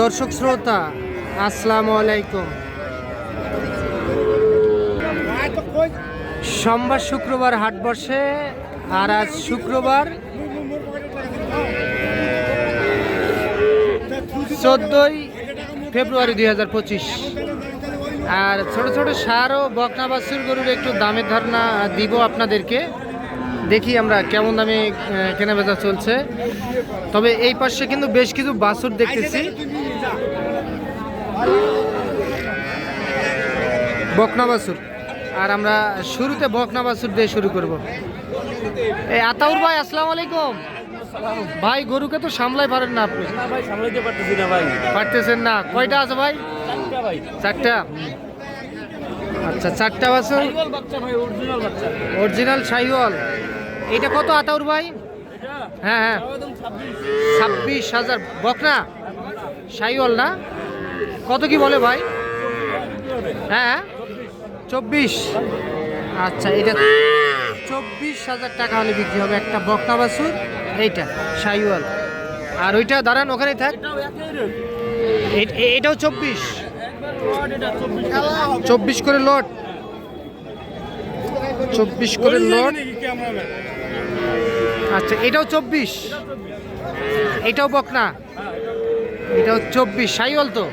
দর্শক শ্রোতা, আসসালামু আলাইকুম। সোমবার শুক্রবার হাট বসে, আর আজ শুক্রবার চোদ্দই ফেব্রুয়ারি দুই হাজার পঁচিশ। আর ছোট ছোট সার ও বকনা বাছুর গরুর একটু দামের ধারণা দিব আপনাদেরকে। দেখি আমরা কেমন দামে আহ, কেনাবেচা চলছে। তবে এই পাশে কিন্তু বেশ কিছু বাছুর দেখতেছি। বকনা বাছুর আর আমরা শুরুতে বকনা বাছুর দিয়ে শুরু করব। এই আতাউর ভাই আসসালামু আলাইকুম। ভাই গরুকে তো সামলাই পারেন না আপনি। ভাই সামলাইতে পারতেছি না ভাই। পারতেছেন না। কয়টা আছে ভাই? চারটা আচ্ছা চারটা বাছুর অরিজিনাল শাহিওয়াল। এটা কত আতাউর ভাই? হ্যাঁ হ্যাঁ। ছাব্বিশ হাজার। বকনা? শাহিওয়াল না? কত কি বলে ভাই? হ্যাঁ চব্বিশ। আচ্ছা এটা চব্বিশ হাজার টাকা হলে বিক্রি হবে একটা বকনা বাছুর এইটা শাহিওয়াল। আর ওইটা দাঁড়ান ওখানেই থাক। এটাও চব্বিশ। চব্বিশ করে লট। চব্বিশ করে লট। আচ্ছা এটাও চব্বিশ। এটাও বকনা। এটাও চব্বিশ। সাইওয়াল তো?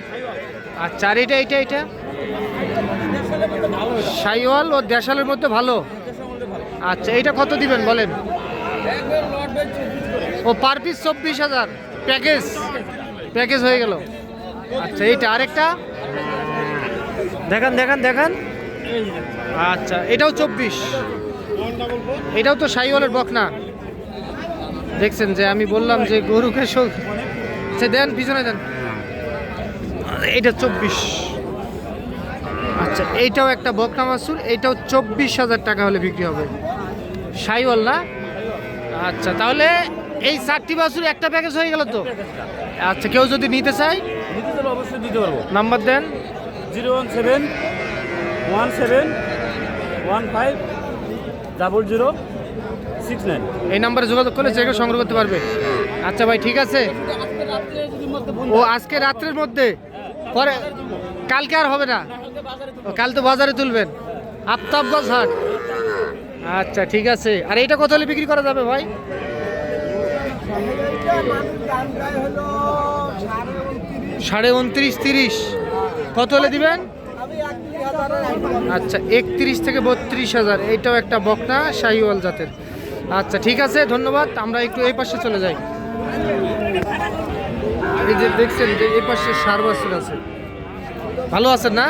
আচ্ছা আর এটা এটা এটা? সাইওয়াল ও দেশালের মধ্যে ভালো? আচ্ছা এটা কত দিবেন বলেন? ও পার পিস চব্বিশ হাজার। প্যাকেজ। প্যাকেজ হয়ে গেল। আচ্ছা এইটা আরেকটা? দেখান দেখান দেখান। আচ্ছা এটাও চব্বিশ। এটাও তো সাইওয়ালের বকনা। দেখছেন যে আমি বললাম যে গরুকে সে দেন পিছনে দেন। এটা চব্বিশ। আচ্ছা এইটাও একটা বকনা মাসুর এইটাও চব্বিশ হাজার টাকা হলে বিক্রি হবে। সাইওয়াল না? আচ্ছা তাহলে এই চারটি বাছুর একটা প্যাকেজ হয়ে গেল তো? আচ্ছা কেউ যদি নিতে চায়? নিতে চাইলে অবশ্যই দিতে পারব। নাম্বার দেন। Zero one seven one seven one five double zero. এই নাম্বারে যোগাযোগ করলে যে সংগ্রহ করতে পারবে। আচ্ছা ভাই ঠিক আছে? ও আজকে রাত্রের মধ্যে। পরে কালকে আর হবে না। ও, কাল তো বাজারে তুলবেন। আফতাবগঞ্জ হাট। আচ্ছা ঠিক আছে। আর এটা কত হলে বিক্রি করা যাবে ভাই? সাড়ে উনত্রিশ তিরিশ। কত হলে দিবেন? আচ্ছা একত্রিশ থেকে বত্রিশ হাজার। এইটাও একটা বকনা শাহিওয়াল জাতের। আচ্ছা ঠিক আছে, ধন্যবাদ। আমরা একটু এই পাশে চলে যাই। যে দেখছেন যে এই পাশে সার আছে। ভালো আছেন না?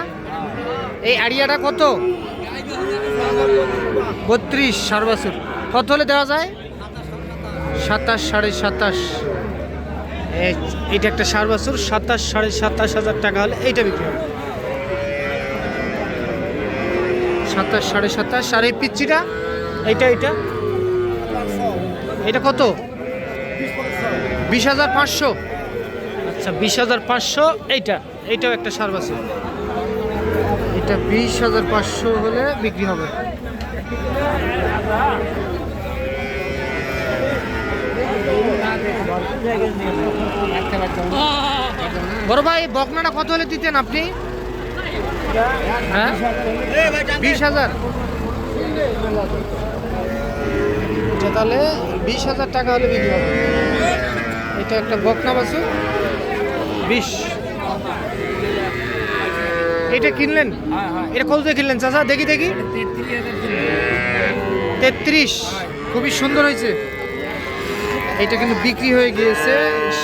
এই আড়িয়াটা কত? বত্রিশ সার বাছুর কত হলে দেওয়া যায়? সাতাশ সাড়ে সাতাশ। এটা একটা সার বাছুর সাতাশ সাড়ে সাতাশ হাজার টাকা হলে এইটা বিক্রি হবে। সাতাশ সাড়ে সাতাশ। আর এই পিচ্ছিটা এইটা এইটা? এটা কত? বিশ হাজার পাঁচশো। আচ্ছা বিশ হাজার পাঁচশো এইটা। এইটাও একটা সার বাছুর এটা বিশ হাজার পাঁচশো হলে বিক্রি হবে। বড় ভাই বকনাটা কত হলে দিতেন আপনি? হ্যাঁ? বিশ হাজার। এটা তাহলে বিশ হাজার টাকা হলে বিক্রি হবে। এটা একটা বকনা বাছুর বিশ। এটা কিনলেন? এটা কত দিয়ে কিনলেন চাচা? দেখি দেখি। তেত্রিশ খুবই সুন্দর হয়েছে। এটা কিন্তু বিক্রি হয়ে গিয়েছে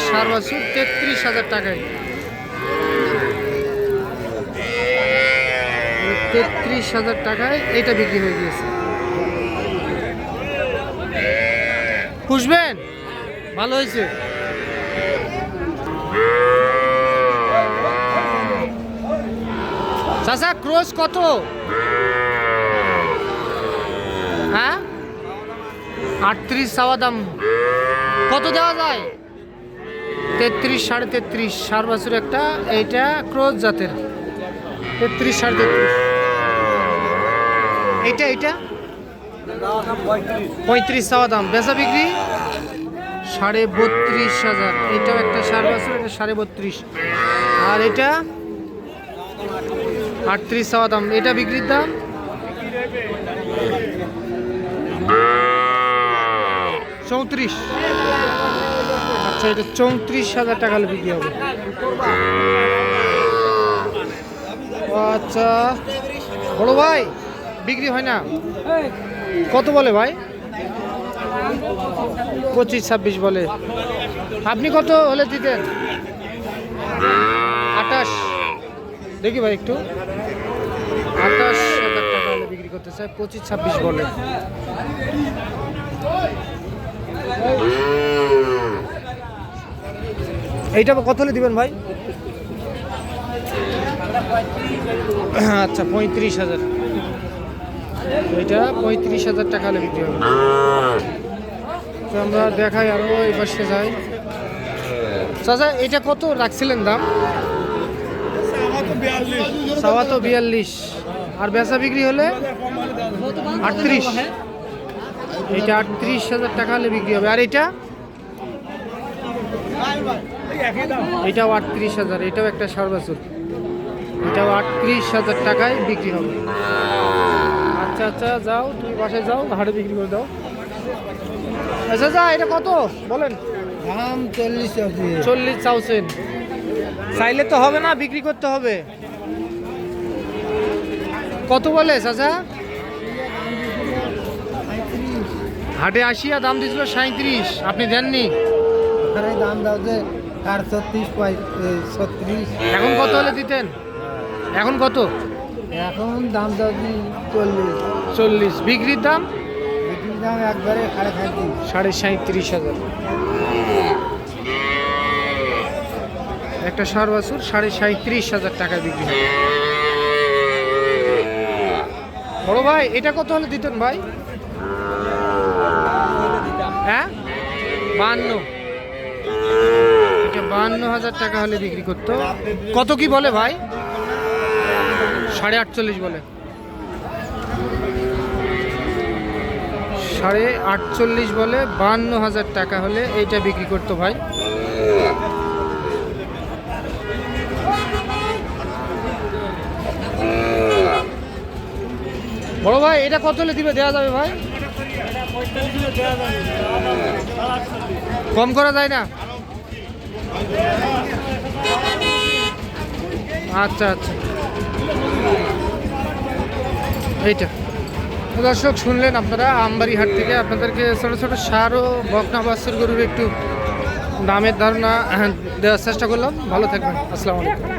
সার বাছুর তেত্রিশ হাজার টাকায়। তেত্রিশ হাজার টাকায় এটা বিক্রি হয়ে গিয়েছে। পুষবেন ভালো হয়েছে। চাচা ক্রোজ কত? হ্যাঁ? আটত্রিশ চাওয়া দাম। কত দেওয়া যায়? তেত্রিশ, সাড়ে তেত্রিশ। সার বছর একটা, এইটা ক্রোজ জাতের। তেত্রিশ, সাড়ে তেত্রিশ। এইটা এইটা? পঁয়ত্রিশ চাওয়া দাম। বেচা বিক্রি? সাড়ে বত্রিশ হাজার। এটাও একটা সাড়ে বছর এটা সাড়ে বত্রিশ। আর এটা? আটত্রিশ চাওয়া দাম। এটা বিক্রির দাম? চৌত্রিশ। আচ্ছা এটা চৌত্রিশ হাজার টাকা বিক্রি হবে। আচ্ছা বড় ভাই, বিক্রি হয় না? কত বলে ভাই? পঁচিশ, ছাব্বিশ বলে। আপনি কত হলে দিতেন? আঠাশ। দেখি ভাই একটু। আঠাশ হাজার টাকা বিক্রি করতে চাই, পঁচিশ, ছাব্বিশ বলে। এইটা কত হলে দিবেন ভাই? আচ্ছা পঁয়ত্রিশ হাজার। এটা পঁয়ত্রিশ হাজার টাকা হলে বিক্রি হবে। তো আমরা দেখাই আরও এই পাশে যাই। চাচা, এটা কত রাখছিলেন দাম? সাওয়া তো বিয়াল্লিশ। আর বেচা বিক্রি হলে? আটত্রিশ। এটা আটত্রিশ হাজার টাকা হলে বিক্রি হবে। আর এটা? এটাও আটত্রিশ হাজার। এটাও একটা সার এটাও আটত্রিশ হাজার টাকায় বিক্রি হবে। আচ্ছা আচ্ছা যাও তুমি বাসায় যাও হাটে বিক্রি করে দাও। আচ্ছা যা এটা কত? বলেন। দাম চল্লিশ চল্লিশ চাউছেন চাইলে তো হবে না বিক্রি করতে হবে। কত বলে চাচা? হাটে আসিয়া দাম দিয়েছিল সাঁত্রিশ আপনি দেননি? দাম দাও যে আর ছত্রিশ ছত্রিশ। এখন কত হলে দিতেন? এখন কত? এখন দাম দাও দি চল্লিশ। চল্লিশ। বিক্রির দাম? বিক্রির দাম একবারে সাড়ে খাইছি সাড়ে সাঁত্রিশ হাজার। একটা সার বাছুর সাড়ে সাঁত্রিশ হাজার টাকা বিক্রি হয়। বড় ভাই এটা কত হলে দিতেন ভাই? হ্যাঁ? বান্ন। এটা বান্ন হাজার টাকা হলে বিক্রি করতো। কত কি বলে ভাই? সাড়ে আটচল্লিশ বলে। সাড়ে আটচল্লিশ বলে, বান্ন হাজার টাকা হলে এইটা বিক্রি করতো ভাই। বড় ভাই, এটা কত হলে দিবে? দেওয়া যাবে ভাই? কম করা যায় না? আচ্ছা আচ্ছা। এইটা। দর্শক, শুনলেন আপনারা আমবাড়ি হাট থেকে আপনাদেরকে ছোটো ছোটো সার ও বকনা বাসের গরুর একটু দামের ধারণা দেওয়ার চেষ্টা করলাম। ভালো থাকবেন। আসসালামু আলাইকুম।